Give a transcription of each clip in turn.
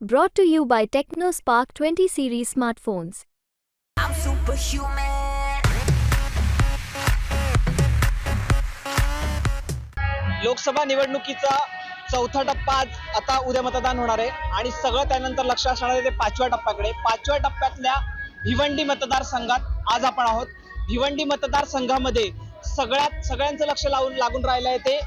Brought to you by TechnoSpark 20 series smartphones. I'm superhuman. Lok Sabha निवडणुकीचा चौथा टप्पा आज आता उद्या मतदान होणार आहे आणि सगळं त्यानंतर लक्ष असणार आहे ते पाचव्या टप्प्याकडे पाचव्या टप्प्यातल्या भिवंडी मतदारसंघात आज आपण आहोत भिवंडी मतदारसंघामध्ये सगळ्यात सगळ्यांचं लक्ष लावून लागून राहिलं आहे ते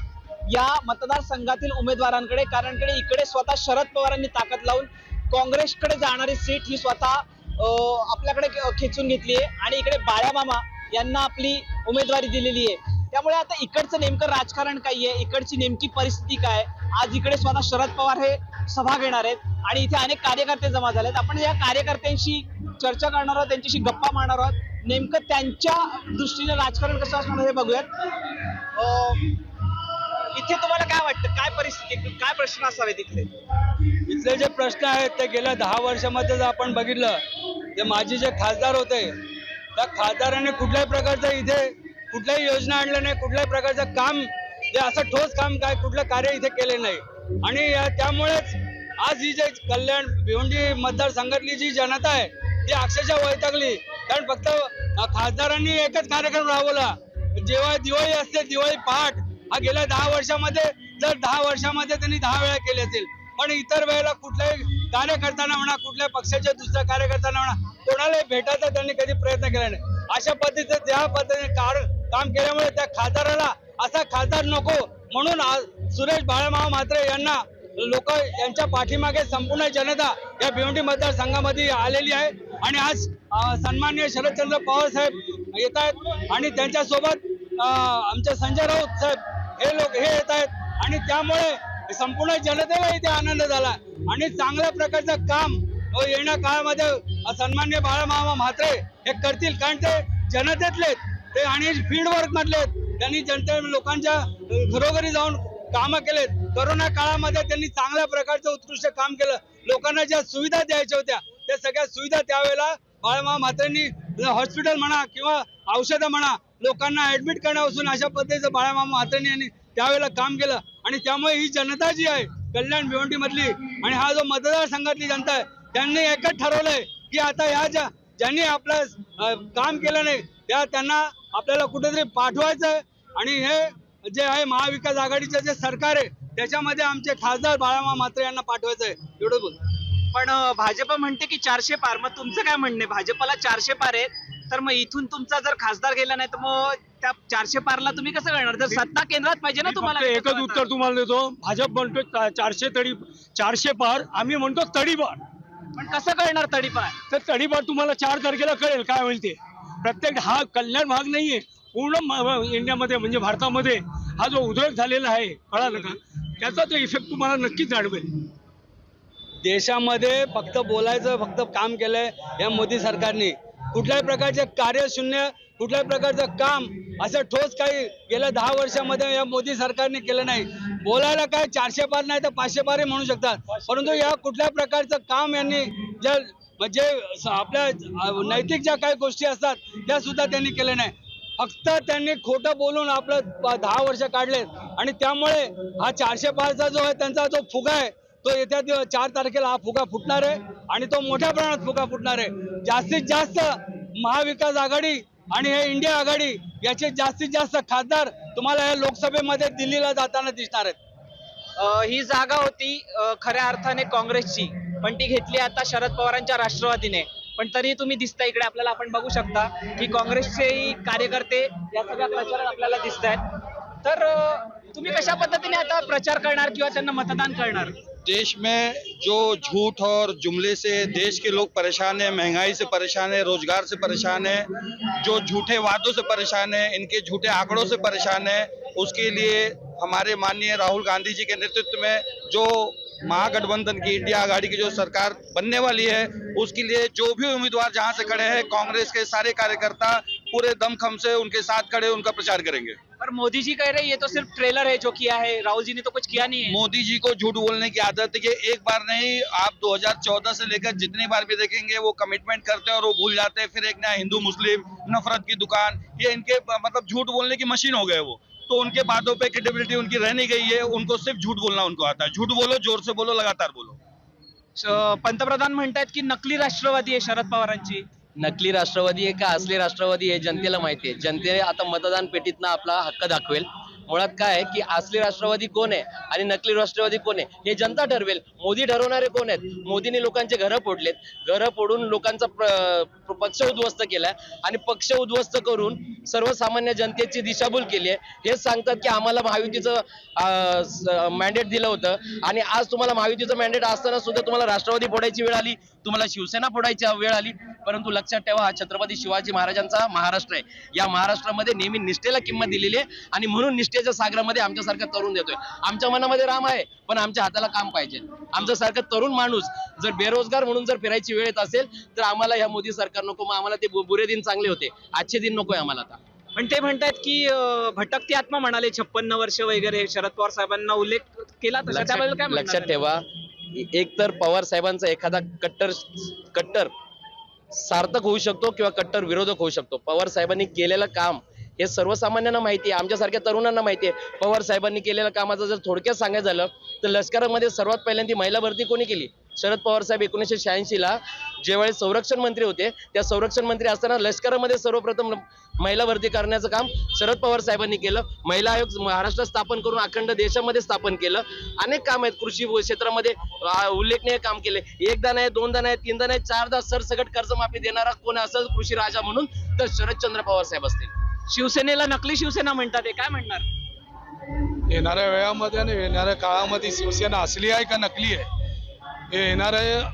या मतदारसंघातील उमेदवारांकडे कारण कडे इकडे स्वतः शरद पवारांनी ताकद लावून काँग्रेसकडे जाणारी सीट ही स्वतः आपल्याकडे खेचून घेतली आहे. आणि इकडे बाळ्यामामा यांना आपली उमेदवारी दिलेली आहे. त्यामुळे आता इकडचं नेमकं राजकारण काय आहे? इकडची नेमकी परिस्थिती काय आज इकडे स्वतः शरद पवार हे सभा घेणार आहेत. आणि इथे अनेक कार्यकर्ते जमा झालेत. आपण या कार्यकर्त्यांशी चर्चा करणार आहोत त्यांच्याशी गप्पा मारणार आहोत. नेमकं त्यांच्या दृष्टीने राजकारण कसं असणार हे बघूयात. अं, इथे तुम्हाला काय वाटतं? काय परिस्थिती काय प्रश्न असावेत इथले? इथले जे प्रश्न आहेत ते गेल्या दहा वर्षामध्ये जर आपण बघितलं. ते माझे जे खासदार होते त्या खासदाराने कुठल्याही प्रकारचं इथे कुठल्याही योजना आणल्या नाही कुठल्याही प्रकारचं काम जे असं ठोस काम काय कुठलं कार्य इथे केले नाही. आणि त्यामुळेच आज ही जे कल्याण भिवंडी मतदारसंघातली जी जनता आहे ती अक्षरशः वैतागली. कारण फक्त खासदारांनी एकच कार्यक्रम राबवला. जेव्हा दिवाळी असते दिवाळी पहाट हा गेल्या दहा वर्षामध्ये जर दहा वर्षामध्ये त्यांनी दहा वेळा केले असेल पण इतर वेळेला कुठल्याही कार्यकर्त्यांना म्हणा कुठल्या पक्षाच्या दुसऱ्या कार्यकर्त्यांना म्हणा कोणालाही भेटायचा त्यांनी कधी प्रयत्न केला नाही. अशा पद्धतीचं त्या पद्धतीने काम केल्यामुळे त्या खासदाराला असा खासदार नको म्हणून आज सुरेश बाळामाव म्हात्रे यांना लोक यांच्या पाठीमागे संपूर्ण जनता या भिवंडी मतदारसंघामध्ये आलेली आहे. आणि आज सन्मान्य सन्माननीय शरदचंद्र पवार साहेब येत आहेत. आणि त्यांच्यासोबत अं, आमचे संजय राऊत साहेब हे लोक हे येत आहेत. आणि त्यामुळे संपूर्ण जनतेला इथे आनंद झाला. आणि चांगल्या प्रकारचं काम येण्या काळामध्ये सन्मान्य बाळामामा म्हात्रे हे करतील. कारण ते जनतेतले ते आणि फील्ड वर्क मधले त्यांनी जनते लोकांच्या घरोघरी जाऊन कामं केलेत. करोना काळामध्ये त्यांनी चांगल्या प्रकारचं उत्कृष्ट काम केलं. लोकांना ज्या सुविधा द्यायच्या होत्या त्या सगळ्या सुविधा त्यावेळेला बाळामामा म्हात्रेंनी हॉस्पिटल म्हणा किंवा औषधं म्हणा लोकांना ऍडमिट करण्यापासून अशा पद्धतीचं बाळामामा म्हात्रेंनी यांनी त्यावेळेला काम केलं. आणि त्यामुळे ही जनता जी आहे कल्याण भिवंडी मधली आणि हा जो मतदारसंघातली जनता आहे त्यांनी एकच ठरवलंय की आता ह्या ज्या ज्यांनी आपलं काम केलं नाही त्या त्यांना आपल्याला कुठेतरी पाठवायचं आहे आणि हे जे आहे महाविकास आघाडीचं जे सरकार आहे त्याच्यामध्ये आमचे खासदार बाळामा मात्रे यांना पाठवायचं आहे एवढं बोल पण भाजप म्हणते की चारशे पार. मग तुमचं काय म्हणणे भाजपला चारशे पार आहेत. तर मग इथून तुमचा जर खासदार गेला नाही तर मग त्या चारशे पारला तुम्ही कसं करणार? जर सत्ता केंद्रात पाहिजे ना तुम्हाला फक्त एकच उत्तर तुम्हाला देतो. भाजप म्हणतो चा- चारशे तडी चारशे पार. आम्ही म्हणतो तडीपार. पण कसं कळणार तडीपार? तर तडीपार तुम्हाला चार तारखेला कळेल. काय होईल ते प्रत्येक हा कल्याण भाग नाहीये. पूर्ण म- इंडियामध्ये म्हणजे भारतामध्ये हा जो उद्रेक झालेला आहे कळालं का? त्याचा तो इफेक्ट तुम्हाला नक्कीच जाणवेल. देशामध्ये फक्त बोलायचं फक्त काम केलंय या मोदी सरकारने. कुठल्याही प्रकारचे कार्यशून्य कुठल्याही प्रकारचं काम असं ठोस काही गेल्या दहा वर्षामध्ये या मोदी सरकारने केलं नाही. बोलायला काय चारशे पार नाही तर पाचशे पारही म्हणू शकतात. परंतु या कुठल्या प्रकारचं काम यांनी ज्या म्हणजे आपल्या नैतिक ज्या काही गोष्टी असतात त्या सुद्धा त्यांनी केल्या नाही. फक्त त्यांनी खोटं बोलून आपलं दहा वर्ष काढलेत. आणि त्यामुळे हा चारशे पारचा जो आहे त्यांचा जो फुगा आहे तो येत्या चार तारखेला हा फुगा फुटणार आहे आणि तो मोठ्या प्रमाणात फुगा फुटणार आहे. जास्तीत जास्त महाविकास आघाडी आणि हे इंडिया आघाडी याचे जास्तीत जास्त खासदार तुम्हाला या लोकसभेमध्ये दिल्लीला जाताना दिसणार आहेत. ही जागा होती खऱ्या अर्थाने काँग्रेसची. पण ती घेतली आता शरद पवारांच्या राष्ट्रवादीने. पण तरी तुम्ही दिसता इकडे आपल्याला आपण बघू शकता की काँग्रेसचेही कार्यकर्ते या सगळ्या प्रचारात आपल्याला दिसत आहेत तर तुम्ही कशा पद्धतीने आता प्रचार करणार किंवा त्यांना मतदान करणार? देश में जो झूठ और जुमले से देश के लोग परेशान हैं, महँगाई से परेशान है, रोज़गार से परेशान है, जो झूठे वादों से परेशान है, इनके झूठे आंकड़ों से परेशान है, उसके लिए हमारे माननीय राहुल गांधी जी के नेतृत्व में जो महागठबंधन की इंडिया आघाड़ी की जो सरकार बनने वाली है, उसके लिए जो भी उम्मीदवार जहाँ से खड़े हैं, कांग्रेस के सारे कार्यकर्ता पूरे दमखम से उनके साथ खड़े उनका प्रचार करेंगे। पर मोदी जी कह रहे हैं ये तो सिर्फ़ ट्रेलर है जो किया है राहुल जी ने तो कुछ किया नहीं है। मोदी जी को झूठ बोलने की आदत है कि एक बार नहीं आप 2014 से लेकर जितनी बार भी देखेंगे वो कमिटमेंट करते हैं और वो भूल जाते हैं फिर एक नया हिंदू मुस्लिम नफरत की दुकान ये इनके मतलब झूठ बोलने की मशीन हो गए वो। तो उनके बातों पे क्रेडिबिलिटी उनकी रह नहीं गई है उनको सिर्फ़ झूठ बोलना उनको आता है। झूठ बोलो ज़ोर से बोलो लगातार बोलो। पंतप्रधान म्हणतात की नकली राष्ट्रवादी आहे शरद पवारांची. नकली राष्ट्रवादी आहे का असली राष्ट्रवादी हे जनतेला माहिती आहे. जनतेने आता मतदान पेटीतनं आपला हक्क दाखवेल. मुळात काय आहे की असली राष्ट्रवादी कोण आहे आणि नकली राष्ट्रवादी कोण आहे हे जनता ठरवेल. मोदी ठरवणारे कोण आहेत? मोदीने लोकांचे घरं फोडलेत. घरं फोडून लोकांचा पक्ष उद्ध्वस्त केलाय. आणि पक्ष उद्ध्वस्त करून सर्वसामान्य जनतेची दिशाभूल केली आहे. हेच सांगतात की आम्हाला महायुतीचं मॅन्डेट दिलं होतं. आणि आज तुम्हाला महायुतीचं मॅन्डेट असताना सुद्धा तुम्हाला राष्ट्रवादी फोडायची वेळ आली. तुम्हाला शिवसेना फोडायची वेळ आली. परंतु लक्षात ठेवा हा छत्रपती शिवाजी महाराजांचा महाराष्ट्र आहे. या महाराष्ट्रामध्ये नेहमी निष्ठेला किंमत दिलेली आहे. आणि म्हणून निष्ठे निष्ठेच्या सागरामध्ये आमच्यासारखा तरुण देतोय. आमच्या मनामध्ये राम आहे पण आमच्या हाताला काम पाहिजे. आमच्यासारखा तरुण माणूस जर बेरोजगार म्हणून जर फिरायची वेळ येत असेल तर आम्हाला ह्या मोदी सरकार नको मग आम्हाला ते बुरे दिन चांगले होते. आजचे दिन नकोय आम्हाला आता. पण ते म्हणतात की भटकती आत्मा म्हणाले छप्पन्न वर्ष वगैरे शरद पवार साहेबांना उल्लेख केला त्याबद्दल काय? लक्षात ठेवा एक तर पवार साहेबांचा एखादा कट्टर कट्टर सार्थक होऊ शकतो किंवा कट्टर विरोधक होऊ शकतो. पवार साहेबांनी केलेलं काम हे सर्वसामान्यांना माहिती आहे आमच्यासारख्या तरुणांना माहिती आहे. पवार साहेबांनी केलेल्या कामाचं जर थोडक्यात सांगायचं झालं तर लष्करामध्ये सर्वात पहिल्यांदा महिला भरती कोणी केली? शरद पवार साहेब एकोणीसशे शहाऐंशीला ज्यावेळेस संरक्षण मंत्री होते त्या संरक्षण मंत्री असताना लष्करामध्ये सर्वप्रथम महिला भरती करण्याचं काम शरद पवार साहेबांनी केलं. महिला आयोग महाराष्ट्रात स्थापन करून अखंड देशामध्ये स्थापन केलं. अनेक काम आहेत कृषी क्षेत्रामध्ये उल्लेखनीय काम केले. एकदा नाही दोनदा नाही तीनदा नाही चारदा सरसकट कर्जमाफी देणारा कोण असेल कृषी राजा म्हणून तर शरदचंद्र पवार साहेब असतील. शिवसेनेला नकली शिवसेना म्हणतात हे काय म्हणणार? येणाऱ्या वेळामध्ये आणि येणाऱ्या काळामध्ये शिवसेना असली आहे का नकली आहे? हे येणाऱ्या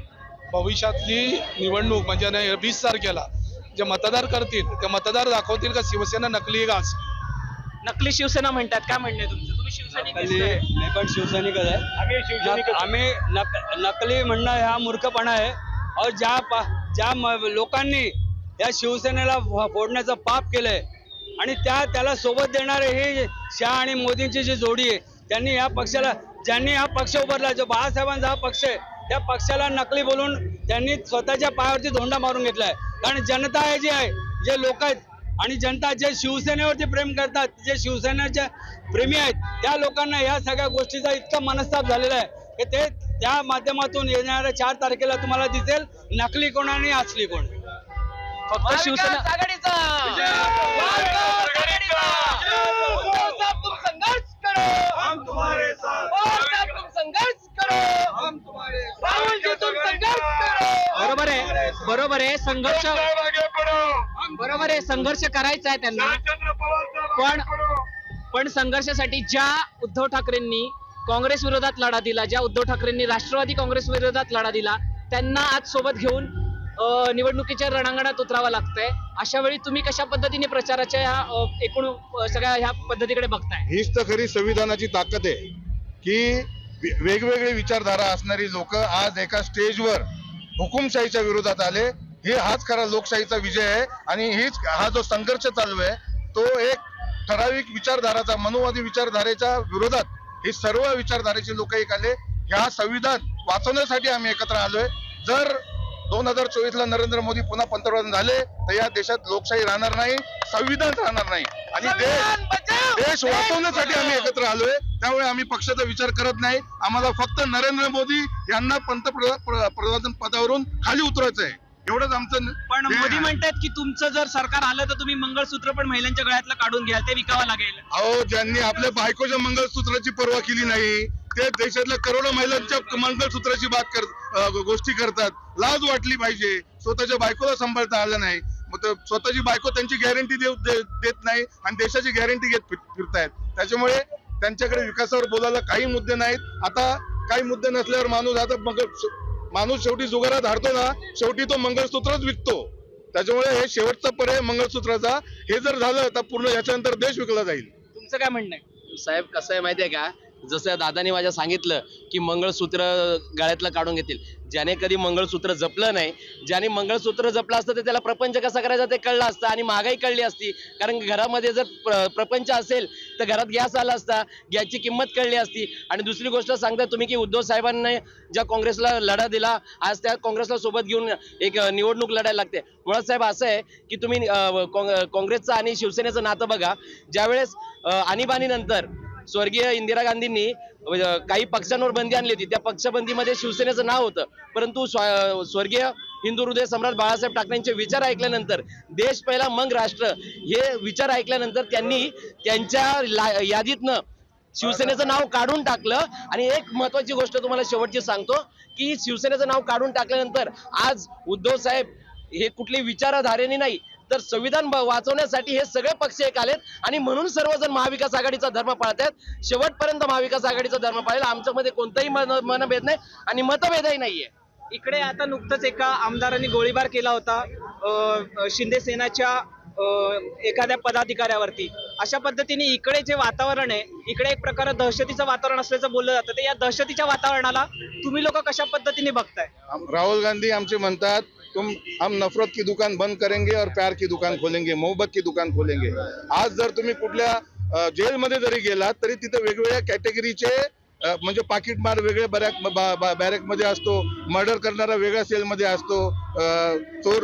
भविष्यातली निवडणूक म्हणजे वीस तारखेला जे मतदार करतील ते मतदार दाखवतील का शिवसेना नकली आहे का असली नकली शिवसेना म्हणतात काय म्हणणे तुमचं? तुम्ही शिवसैनिक दिसताय. मी पण शिवसैनिकच आहे. नक- आम्ही नक, नकली म्हणणं हा मूर्खपणा आहे. और ज्या ज्या लोकांनी या शिवसेनेला फोडण्याचं पाप केलंय आणि त्या त्याला सोबत देणारे हे शहा आणि मोदींची जी जोडी आहे त्यांनी या पक्षाला ज्यांनी हा पक्ष उभारला जो बाळासाहेबांचा हा पक्ष आहे त्या पक्षाला नकली बोलून त्यांनी स्वतःच्या पायावरती धोंडा मारून घेतलाय. कारण जनता आहे जी आहे जे लोक आहेत आणि जनता जे शिवसेनेवरती प्रेम करतात जे शिवसेनेच्या प्रेमी आहेत त्या लोकांना या सगळ्या गोष्टीचा इतका मनस्ताप झालेला आहे की ते त्या माध्यमातून येणाऱ्या चार तारखेला तुम्हाला दिसेल नकली कोण आणि असली कोण. फक्त शिवसेना बरोबर आहे बरोबर आहे संघर्ष बरोबर आहे संघर्ष करायचा आहे त्यांना. पण पण संघर्षासाठी ज्या उद्धव ठाकरेंनी काँग्रेस विरोधात लढा दिला ज्या उद्धव ठाकरेंनी राष्ट्रवादी काँग्रेस विरोधात लढा दिला त्यांना आज सोबत घेऊन निवडणुकीच्या रणांगणात उतरावं लागतंय. अशा वेळी तुम्ही कशा पद्धतीने प्रचाराच्या ह्या एकूण सगळ्या ह्या पद्धतीकडे बघताय? हीच तर खरी संविधानाची ताकद आहे की वेगवेगळी विचारधारा असणारी लोक आज एका स्टेजवर हुकुमशाहीच्या विरोधात आले. हे हाच खरा लोकशाहीचा विजय आहे आणि हीच हा जो संघर्ष चालू आहे तो एक ठराविक विचारधाराचा मनोवादी विचारधारेच्या विरोधात हे सर्व विचारधारेचे लोक एक आले. ह्या संविधान वाचवण्यासाठी आम्ही एकत्र आलोय. जर दोन हजार चोवीस ला नरेंद्र मोदी पुन्हा पंतप्रधान झाले तर या देशात लोकशाही राहणार नाही संविधान राहणार नाही. आणि देश देश वाचवण्यासाठी आम्ही एकत्र आलोय. त्यामुळे आम्ही पक्षाचा विचार करत नाही. आम्हाला फक्त नरेंद्र मोदी यांना पंतप्रधान प्र- प्रधान पदावरून खाली उतरायचं आहे. एवढंच आमचं पण मोदी. म्हणतात की तुमचं जर सरकार आलं तर तुम्ही मंगळसूत्र पण महिलांच्या गळ्यातलं काढून घ्याल. ते विकावं लागेल. अहो ज्यांनी आपल्या बायकोच्या मंगळसूत्राची पर्वा केली नाही ते देशातल्या करोडो महिलांच्या मंगळसूत्राची बात कर अं, गोष्टी करतात. लाज वाटली पाहिजे. स्वतःच्या बायकोला सांभाळता आलं नाही. मग स्वतःची बायको त्यांची गॅरंटी देत नाही आणि देशाची गॅरंटी घेत फिर- फिरतायत. त्याच्यामुळे त्यांच्याकडे विकासावर बोलायला काही मुद्दे नाहीत. आता काही मुद्दे नसल्यावर माणूस आता मग माणूस शेवटी जुगारात हारतो ना शेवटी तो मंगळसूत्रच विकतो. त्याच्यामुळे हे शेवटचा पर्याय मंगळसूत्राचा हे जर झालं तर पूर्ण याच्यानंतर देश विकला जाईल. तुमचं काय म्हणणं आहे? साहेब कसं आहे माहितीये का? जसं दादाने माझ्या सांगितलं की मंगळसूत्र गळ्यातलं काढून घेतील. ज्याने कधी मंगळसूत्र जपलं नाही ज्याने मंगळसूत्र जपलं असतं तर त्याला प्रपंच कसा करायचा ते कळलं असतं आणि महागाई कळली असती. कारण घरामध्ये जर प्र- प्रपंच असेल तर घरात गॅस आला असता गॅसची किंमत कळली असती. आणि दुसरी गोष्ट सांगता तुम्ही की उद्धव साहेबांनी ज्या काँग्रेसला लढा दिला आज त्या काँग्रेसला सोबत घेऊन एक निवडणूक लढायला लागते. मुळात साहेब असं आहे की तुम्ही काँग्रेसचं आणि शिवसेनेचं नातं बघा. ज्यावेळेस आणीबाणीनंतर स्वर्गीय इंदिरा गांधींनी म्हणजे काही पक्षांवर बंदी आणली होती. त्या पक्षबंदीमध्ये शिवसेनेचं नाव होतं. परंतु स्वर्गीय हिंदू हृदय सम्राट बाळासाहेब ठाकरेंचे विचार ऐकल्यानंतर देश पहिला मग राष्ट्र हे विचार ऐकल्यानंतर त्यांनी त्यांच्या यादीतनं शिवसेनेचं नाव काढून टाकलं. आणि एक महत्वाची गोष्ट तुम्हाला शेवटची सांगतो की शिवसेनेचं नाव काढून टाकल्यानंतर आज उद्धव साहेब हे कुठली विचारधारेने नाही तर संविधान वाचवण्यासाठी हे सगळे पक्ष एक आलेत. आणि म्हणून सर्वजण महाविकास आघाडीचा धर्म पाळतात शेवटपर्यंत महाविकास आघाडीचा धर्म पाळेल. आमच्यामध्ये कोणताही मन- मनभेद नाही आणि मतभेदही नाहीये. इकडे आता नुकतंच एका आमदारांनी गोळीबार केला होता. शिंदे सेनाच्या एखाद्या पदाधिकाऱ्यावरती. अशा पद्धतीने इकडे जे वातावरण आहे इकडे एक प्रकारे दहशतीचं वातावरण असल्याचं बोललं जातं. तर या दहशतीच्या वातावरणाला तुम्ही लोक कशा पद्धतीने बघताय? राहुल गांधी आमचे म्हणतात तुम हम नफरत की दुकान बंद करेंगे और प्यार की दुकान खोलेंगे मोहब्बत की दुकान खोलेंगे। आज जर तुम्ही कुठल्या जेलमध्ये जरी गेलात तरी तिथे वेगवेगळ्या कॅटेगरीचे म्हणजे पाकिटमार वेगळे बॅरॅक बॅरेकमध्ये असतो मर्डर करणारा वेगळ्या सेलमध्ये असतो चोर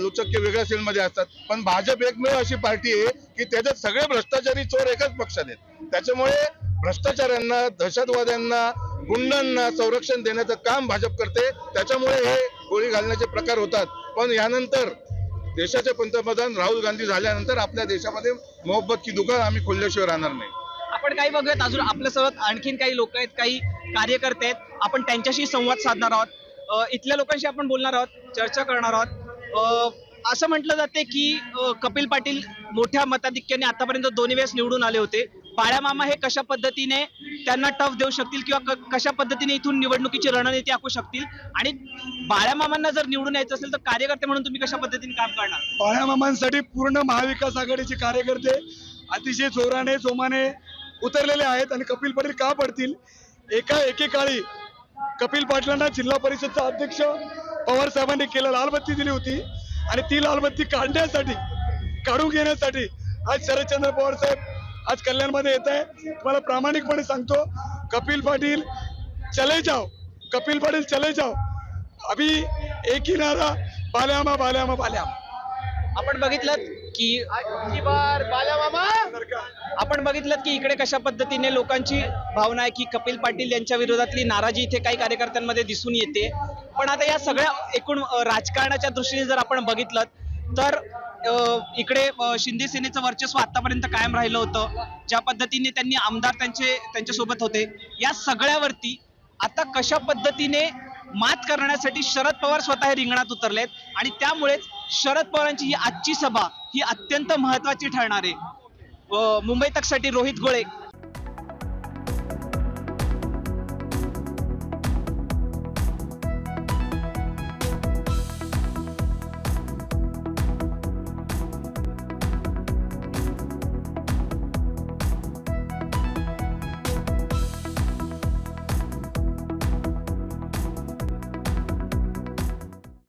लुचक्के वेगळ्या सेलमध्ये असतात. पण भाजप एकमेव अशी पार्टी आहे की त्याच्यात सगळे भ्रष्टाचारी चोर एकाच पक्षात आहेत. त्याच्यामुळे भ्रष्टाचाऱ्यांना दहशतवाद्यांना गुंडांना संरक्षण देण्याचं काम भाजप करते. त्याच्यामुळे हे गोळी घालण्याचे प्रकार होतात. पण यानंतर देशाचे पंतप्रधान राहुल गांधी झाल्यानंतर आपल्या देशामध्ये मोहब्बत की दुकान आम्ही खोलल्याशिवाय राहणार नाही. आपण काही बघूयात अजून आपल्यासोबत आणखीन काही लोक आहेत काही कार्यकर्ते आहेत. आपण त्यांच्याशी संवाद साधणार आहोत. इथल्या लोकांशी आपण बोलणार आहोत चर्चा करणार आहोत. असं म्हटलं जाते की कपिल पाटील मोठ्या मताधिक्याने आतापर्यंत दोन्ही वेळेस निवडून आले होते. बाळ्या मामा हे कशा पद्धतीने त्यांना टफ देऊ शकतील किंवा कशा पद्धतीने इथून निवडणुकीची रणनीती आखू शकतील? आणि बाळ्या मामांना जर निवडून यायचं असेल तर कार्यकर्ते म्हणून तुम्ही कशा पद्धतीने काम करणार? बाळ्यामामांसाठी पूर्ण महाविकास आघाडीचे कार्यकर्ते अतिशय जोराने जोमाने उतरलेले आहेत आणि कपिल पाटील का पडतील? एका एकेकाळी कपिल पाटलांना जिल्हा परिषदचा अध्यक्ष पवार साहेबांनी केलं लालबत्ती दिली होती. आणि ती लालबत्ती काढण्यासाठी काढून घेण्यासाठी आज शरदचंद्र पवार साहेब आज कल्याणमध्ये येत आहे. तुम्हाला प्रामाणिकपणे सांगतो कपिल पाटील चले जाओ. कपिल पाटील चले जाओ. अभी एक ही नारा बाल्यामा बाल्यामा बाल्यामा. आपण बघितलं की आपण बघितलं की इकडे कशा पद्धतीने लोकांची भावना आहे की कपिल पाटील यांच्या विरोधातली नाराजी इथे काही कार्यकर्त्यांमध्ये दिसून येते. पण आता या सगळ्या एकूण राजकारणाच्या दृष्टीने जर आपण बघितलं तर इकडे शिंदे सेनेचं वर्चस्व आतापर्यंत कायम राहिलं होतं. ज्या पद्धतीने त्यांनी आमदार त्यांचे त्यांच्यासोबत होते. या सगळ्यावरती आता कशा पद्धतीने मात करण्यासाठी शरद पवार स्वतः रिंगणात उतरलेत आणि त्यामुळेच शरद पवारांची ही आजची सभा ही अत्यंत महत्वाची ठरणार आहे. मुंबई तकसाठी रोहित गोळे